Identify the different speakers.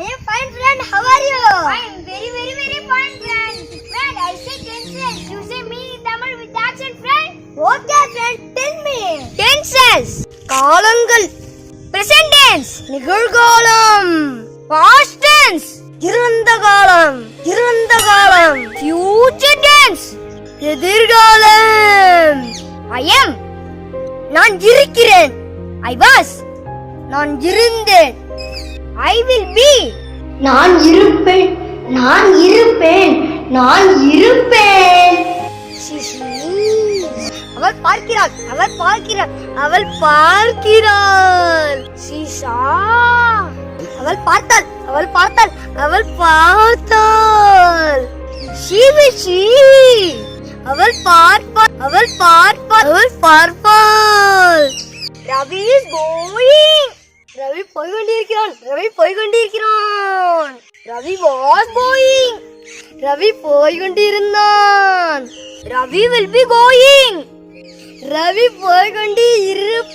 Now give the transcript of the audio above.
Speaker 1: I am fine, friend. How are you? I am very, very, very fine, friend. Friend, I say tenses. You say me in Tamil with accent, friend. Okay, friend. Tell me. Tenses. காலங்கள் present tense நிகழ்காலம் past tense இருந்த காலம் இருந்த காலம் future tense எதிர்காலம் I am நான் இருக்கிறேன் I was நான் இருந்தேன் I will be. நான் இருப்பேன் நான் இருப்பேன் நான் இருப்பேன். அவள் பார்க்கிறாள் அவள் பார்க்கிறாள் அவள் பார்க்கிறாள். சீசா அவள் பார்த்தாள் அவள் பார்த்தாள் அவள் பார்த்தாள். சீவிஷி அவள் பார்ப்பாள் அவள் பார்ப்பாள் அவள் பார்ப்பாள். கொண்டிருக்கிறான் ரவி போய் கொண்டிருக்கிறான் ரவி வாஸ் கோயிங் ரவி போய் கொண்டிருந்தான் Ravi will be going Ravi போய் கொண்டு இருப்பான்